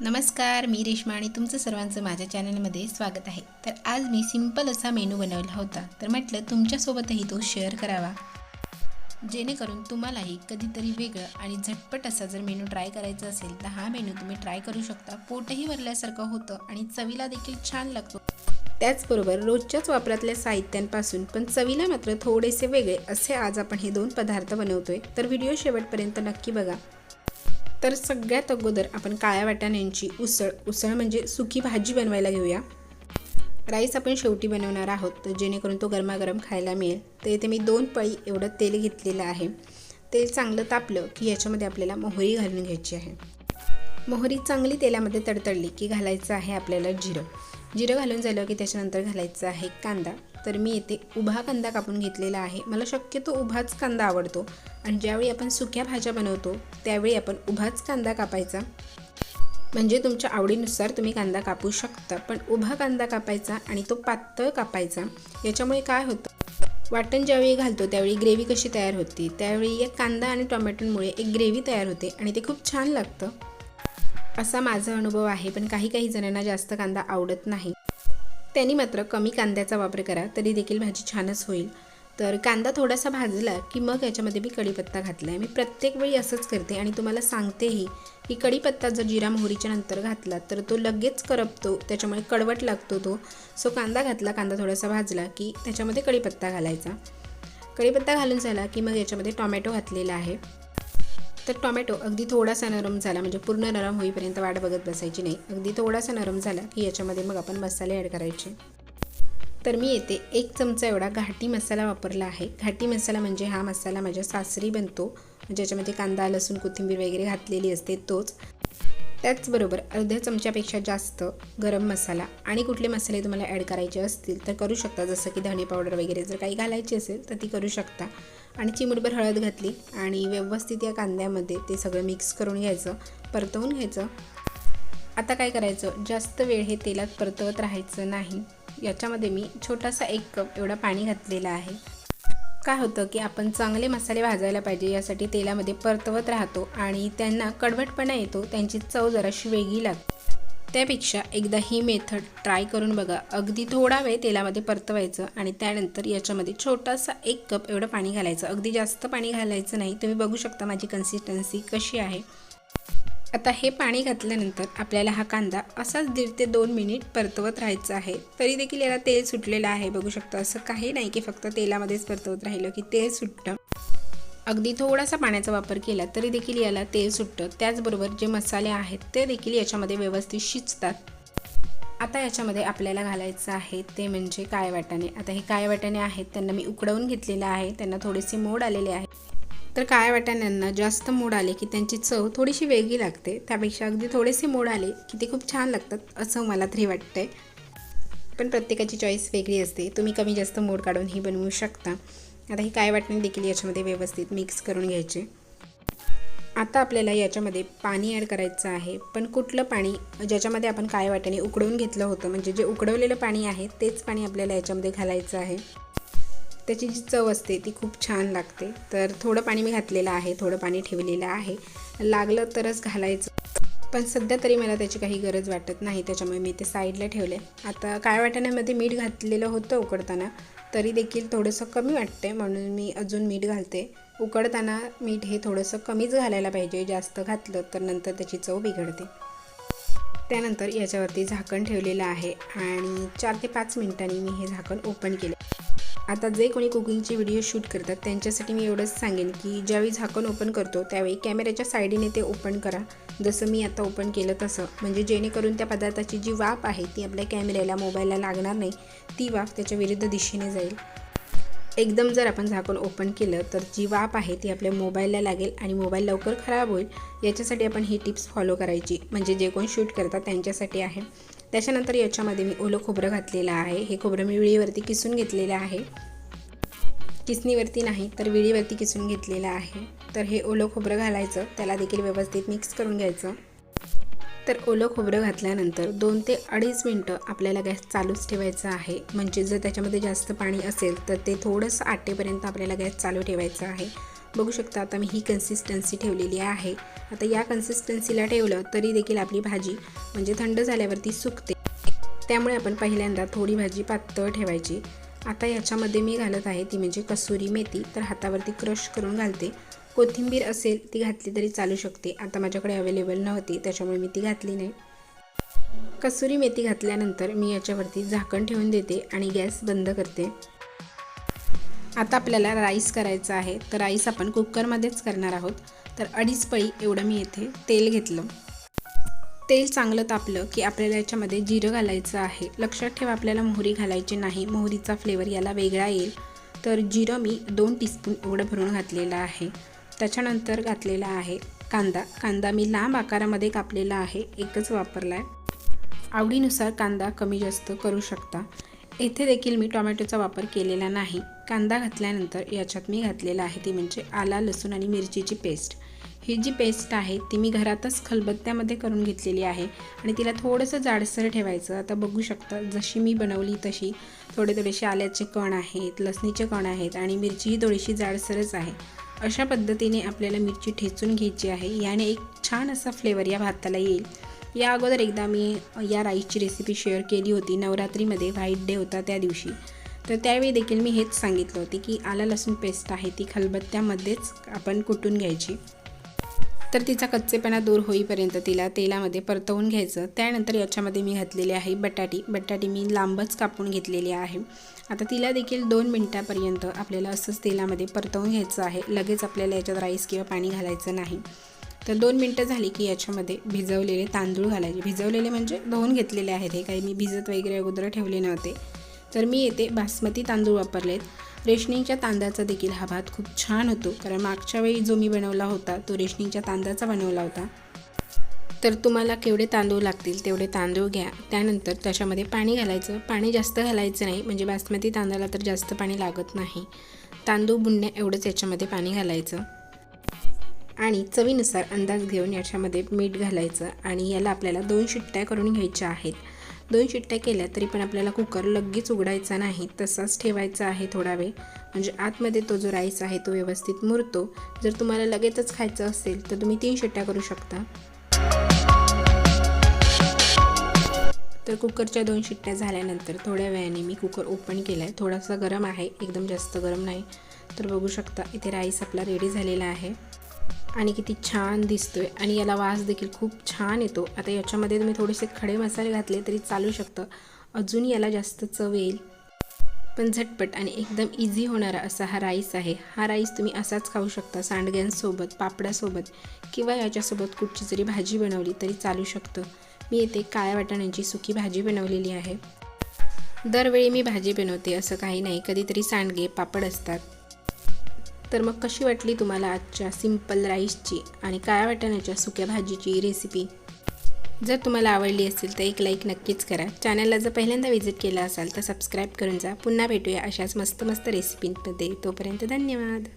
नमस्कार मी रेश्मा आणि तुमचं सर्वांचं माझ्या चॅनलमध्ये स्वागत आहे. तर आज मी सिंपल असा मेनू बनवला होता. तर म्हटलं तुमच्यासोबतही तो शेअर करावा. जेणेकरून तुम्हालाही कधीतरी वेगळं आणि झटपट असा जर मेनू ट्राय करायचा असेल तर हा मेनू तुम्ही ट्राय करू शकता. पोटही भरल्यासारखं होतं आणि चवीला देखील छान लागतो. त्याचबरोबर रोजच्याच वापरातल्या साहित्यांपासून पण चवीला मात्र थोडेसे वेगळे असे आज आपण हे दोन पदार्थ बनवतोय. तर व्हिडिओ शेवटपर्यंत नक्की बघा. तर सगळ्यात अगोदर आपण काळ्या वाटाण्यांची उसळ उसळ म्हणजे सुकी भाजी बनवायला घेऊया. राईस आपण शेवटी बनवणार आहोत तर जेणेकरून तो गरमागरम खायला मिळेल. तर इथे मी दोन पळी एवढं तेल घेतलेलं आहे. तेल चांगलं तापलं की याच्यामध्ये आपल्याला मोहरी घालून घ्यायची आहे. मोहरी चांगली तेलामध्ये तडतडली की घालायचं आहे आपल्याला जिरं. जिरं घालून झालं की त्याच्यानंतर घालायचं आहे कांदा. तर मी येथे उभा कांदा कापून घेतलेला आहे. मला शक्यतो उभाच कांदा आवडतो. आणि ज्यावेळी आपण सुक्या भाज्या बनवतो त्यावेळी आपण उभाच कांदा कापायचा. म्हणजे तुमच्या आवडीनुसार तुम्ही कांदा कापू शकता. पण उभा कांदा कापायचा आणि तो पातळ कापायचा याच्यामुळे काय होतं? वाटण ज्यावेळी घालतो त्यावेळी ग्रेव्ही कशी तयार होती? त्यावेळी या कांदा आणि टोमॅटोमुळे एक ग्रेव्ही तयार होते आणि ते खूप छान लागतं. असा माझा अनुभव आहे पण काही काही जणांना जास्त कांदा आवडत नाही. त्यांनी मात्र कमी कांद्याचा वापर करा तरी देखील भाजी छानच होईल. तर कांदा थोडासा भाजला की मग याच्यामध्ये मी कढीपत्ता घातला आहे मी प्रत्येक वेळी असंच करते आणि तुम्हाला सांगतेही की कढीपत्ता जर जिरा मोहरीच्या नंतर घातला तर तो लगेच करपतो त्याच्यामुळे कडवट लागतो तो. सो कांदा घातला कांदा थोडासा भाजला की त्याच्यामध्ये कढीपत्ता घालायचा. कढीपत्ता घालून झाला की मग याच्यामध्ये टॉमॅटो घातलेला आहे. तर टोमॅटो अगदी थोडासा नरम झाला म्हणजे पूर्ण नरम होईपर्यंत वाट बघत बसायची नाही. अगदी थोडासा नरम झाला की याच्यामध्ये मग आपण मसाले ॲड करायचे. तर मी येते. एक चमचा एवढा घाटी मसाला वापरला आहे. घाटी मसाला म्हणजे हा मसाला माझ्या सासरी बनतो. ज्याच्यामध्ये कांदा लसूण कोथिंबीर वगैरे घातलेली असते तोच. त्याचबरोबर अर्ध्या चमच्यापेक्षा जास्त गरम मसाला आणि कुठले मसाले तुम्हाला ॲड करायचे असतील तर करू शकता. जसं की धणे पावडर वगैरे जर काही घालायची असेल तर ती करू शकता. आणि चिमूटभर हळद घातली आणि व्यवस्थित या कांद्यामध्ये ते सगळं मिक्स करून घ्यायचं परतवून घ्यायचं. आता काय करायचं? जास्त वेळ हे तेलात परतवत राहायचं नाही. याच्यामध्ये मी छोटासा एक कप एवढा पाणी घातलेला आहे. काय होतं की आपण चांगले मसाले भाजायला पाहिजे यासाठी तेलामध्ये परतवत राहतो आणि त्यांना कडवटपणा येतो त्यांची चव जराशी वेगळी लागते. त्यापेक्षा एकदा ही मेथड ट्राय करून बघा. अगदी थोडा वेळ तेलामध्ये परतवायचं आणि त्यानंतर याच्यामध्ये छोटासा एक कप एवढं पाणी घालायचं. अगदी जास्त पाणी घालायचं नाही. तुम्ही बघू शकता माझी कन्सिस्टन्सी कशी आहे. आता हे पाणी घातल्यानंतर आपल्याला हा कांदा असाच दीड ते दोन मिनिट परतवत राहायचं आहे. तरी देखील याला तेल सुटलेलं आहे. बघू शकता असं काही नाही की फक्त तेलामध्येच परतवत राहिलं की तेल सुटतं. अगदी थोडासा पाण्याचा वापर केला तरी देखील याला तेल सुटतं. त्याचबरोबर जे मसाले आहेत ते देखील याच्यामध्ये व्यवस्थित शिजतात. आता याच्यामध्ये आपल्याला घालायचं आहे ते म्हणजे काय वाटाणे. आता हे काय वाटाणे आहेत त्यांना मी उकडवून घेतलेलं आहे. त्यांना थोडेसे मोड आलेले आहे तर काळ्या वाटाण्यांना जास्त मोड आले की त्यांची चव थोडीशी वेगळी लागते. त्यापेक्षा अगदी थोडेसे मोड आले की ते खूप छान लागतात असं मला तरी वाटतंय. पण प्रत्येकाची चॉईस वेगळी असते. तुम्ही कमी जास्त मोड काढून ही बनवू शकता. आता ही काय वाटणे देखील याच्यामध्ये व्यवस्थित मिक्स करून घ्यायचे. आता आपल्याला याच्यामध्ये पाणी ॲड करायचं आहे. पण कुठलं पाणी ज्याच्यामध्ये आपण काय वाट्याने उकडवून घेतलं होतं म्हणजे जे उकडवलेलं पाणी आहे तेच पाणी आपल्याला याच्यामध्ये घालायचं आहे. त्याची जी चव असते ती खूप छान लागते. तर थोडं पाणी मी घातलेलं आहे थोडं पाणी ठेवलेलं आहे. लागलं तरच घालायचं. पण सध्या तरी मला त्याची काही गरज वाटत नाही त्याच्यामुळे मी ते साईडला ठेवले. आता काय वाटण्यामध्ये मीठ घातलेलं होतं उकडताना तरी देखील थोडंसं कमी वाटते म्हणून मी अजून मीठ घालते. उकडताना मीठ हे थोडंसं कमीच घालायला पाहिजे जास्त घातलं तर नंतर त्याची चव बिघडते. त्यानंतर याच्यावरती झाकण ठेवलेलं आहे आणि चार ते पाच मिनिटांनी मी हे झाकण ओपन केले. आता जे कोणी कुकिंगचे व्हिडिओ शूट करतात त्यांच्यासाठी मी एवढंच सांगेन की ज्यावेळी झाकण ओपन करतो त्यावेळी कॅमेऱ्याच्या साईडीने ते ओपन करा. जसं मी आता ओपन केलं तसं. म्हणजे जेणेकरून त्या पदार्थाची जी वाफ आहे ती आपल्या कॅमेऱ्याला मोबाईलला लागणार नाही. ती वाफ त्याच्या विरुद्ध दिशेने जाईल. एकदम जर आपण झाकण ओपन केलं तर जी वाफ आहे ती आपल्या मोबाईलला लागेल आणि मोबाईल लवकर खराब होईल. याच्यासाठी आपण ही टिप्स फॉलो करायची. म्हणजे जे कोण शूट करतात त्यांच्यासाठी आहे. त्याच्यानंतर याच्यामध्ये मी ओलं खोबरं घातलेलं आहे. हे खोबरं मी विळीवरती किसून घेतलेलं आहे. किसणीवरती नाही तर विळीवरती किसून घेतलेलं आहे. तर हे ओलं खोबरं घालायचं. त्याला देखील व्यवस्थित मिक्स करून घ्यायचं. तर ओलं खोबरं घातल्यानंतर दोन ते अडीच मिनटं आपल्याला गॅस चालूच ठेवायचा आहे. म्हणजे जर त्याच्यामध्ये जास्त पाणी असेल तर ते थोडंसं आटेपर्यंत आपल्याला गॅस चालू ठेवायचं आहे. बघू शकता आता मी ही कन्सिस्टन्सी ठेवलेली आहे. आता या कन्सिस्टन्सीला ठेवलं तरी देखील आपली भाजी म्हणजे थंड झाल्यावरती सुकते. त्यामुळे आपण पहिल्यांदा थोडी भाजी पातळ ठेवायची. आता याच्यामध्ये मी घालत आहे ती म्हणजे कसुरी मेथी तर हातावरती क्रश करून घालते. कोथिंबीर असेल ती घातली तरी चालू शकते. आता माझ्याकडे अवेलेबल नव्हती त्याच्यामुळे मी ती घातली नाही. कसुरी मेथी घातल्यानंतर मी याच्यावरती झाकण ठेवून देते आणि गॅस बंद करते. आता आपल्याला राईस करायचा आहे. तर राईस आपण कुकरमध्येच करणार आहोत. तर अडीच पळी एवढं मी येथे तेल घेतलं. तेल चांगलं तापलं की आपल्याला याच्यामध्ये जिरं घालायचं आहे. लक्षात ठेवा आपल्याला मोहरी घालायची नाही. मोहरीचा फ्लेवर याला वेगळा येईल. तर जिरं मी दोन टीस्पून एवढं भरून घातलेलं आहे. त्याच्यानंतर घातलेला आहे कांदा. कांदा मी लांब आकारामध्ये कापलेला आहे. एकच वापरला आहे आवडीनुसार कांदा कमी जास्त करू शकता. येथे देखील मी टोमॅटोचा वापर केलेला नाही. कांदा घातल्यानंतर याच्यात मी घातलेला आहे ती म्हणजे आला लसूण आणि मिरचीची पेस्ट. ही जी पेस्ट आहे ती मी घरातच खलबत्त्यामध्ये करून घेतलेली आहे आणि तिला थोडंसं जाडसर ठेवायचं. आता बघू शकता जशी मी बनवली तशी थोडे थोडेसे आल्याचे कण आहेत लसणीचे कण आहेत आणि मिरची ही थोडीशी जाडसरच आहे. अशा पद्धतीने आपल्याला मिरची ठेचून घ्यायची आहे. याने एक छान असा फ्लेवर या भाताला येईल. या अगोदर एकदा मी या राईसची रेसिपी शेअर केली होती. नवरात्रीमध्ये व्हाईट डे होता त्या दिवशी. तर त्यावेळी देखील मी हेच सांगितलं होते की आला लसूण पेस्ट आहे ती खलबत्त्यामध्येच आपण कुटून घ्यायची. तर तिचा कच्चेपणा दूर होईपर्यंत तिला तेलामध्ये परतवून घ्यायचं. त्यानंतर याच्यामध्ये मी घातलेली आहे बटाटी. बटाटी मी लांबच कापून घेतलेली आहे. आता तिला देखील दोन मिनटापर्यंत आपल्याला असंच तेलामध्ये परतवून घ्यायचं आहे. लगेच आपल्याला याच्यात राईस किंवा पाणी घालायचं नाही. तर दोन मिनटं झाली की याच्यामध्ये भिजवलेले तांदूळ घालायचे. भिजवलेले म्हणजे धुवून घेतलेले आहेत हे. काही मी भिजत वगैरे अगोदर ठेवले नव्हते. तर मी येथे बासमती तांदूळ वापरलेत. रेशनिंगच्या तांदळाचा देखील हा भात खूप छान होतो. कारण मागच्या वेळी जो मी बनवला होता तो रेशनिंगच्या तांदळाचा बनवला होता. तर तुम्हाला केवढे तांदूळ लागतील तेवढे तांदूळ घ्या. त्यानंतर त्याच्यामध्ये पाणी घालायचं. पाणी जास्त घालायचं नाही म्हणजे बासमती तांदळाला तर जास्त पाणी लागत नाही. तांदूळ बुंडण्या एवढंच याच्यामध्ये पाणी घालायचं. आणि चवीनुसार अंदाज घेऊन याच्यामध्ये मीठ घालायचं आणि याला आपल्याला दोन शिट्ट्या करून घ्यायच्या आहेत. दोन शिट्ट्या केल्या तरी पण आपल्याला कुकर लगेच उघडायचा नाही तसाच ठेवायचा आहे थोडा वेळ. म्हणजे आतमध्ये तो जो राईस आहे तो व्यवस्थित मुरतो. जर तुम्हाला लगेचच खायचं असेल तर तुम्ही तीन शिट्ट्या करू शकता. तर कुकरच्या दोन शिट्ट्या झाल्यानंतर थोड्या वेळाने मी कुकर ओपन केला आहे थोडासा गरम आहे एकदम जास्त गरम नाही. तर बघू शकता इथे राईस आपला रेडी झालेला आहे. आणि किती छान दिसतोय. आणि याला वास देखील खूप छान येतो. आता याच्यामध्ये तुम्ही थोडेसे खडे मसाले घातले तरी चालू शकतं. अजून याला जास्त चव येईल. पण झटपट आणि एकदम इझी होणारा असा हा राईस आहे. हा राईस तुम्ही असाच खाऊ शकता सांडग्यांसोबत पापडासोबत किंवा याच्यासोबत कुठची जरी भाजी बनवली तरी चालू शकतं. मी येथे काळ्या वाटाण्यांची सुकी भाजी बनवलेली आहे. दरवेळी मी भाजी बनवते असं काही नाही. कधीतरी सांडगे पापड असतात. तर मग कशी वाटली तुम्हाला आजच्या सिंपल राईसची आणि काळ्या वाटाण्याच्या सुक्या भाजीची रेसिपी जर तुम्हाला आवडली असेल तर एक लाईक नक्कीच करा. चॅनलला जर पहिल्यांदा व्हिजिट केला असाल तर सबस्क्राईब करून जा. पुन्हा भेटूया अशाच मस्त मस्त रेसिपींमध्ये तोपर्यंत धन्यवाद.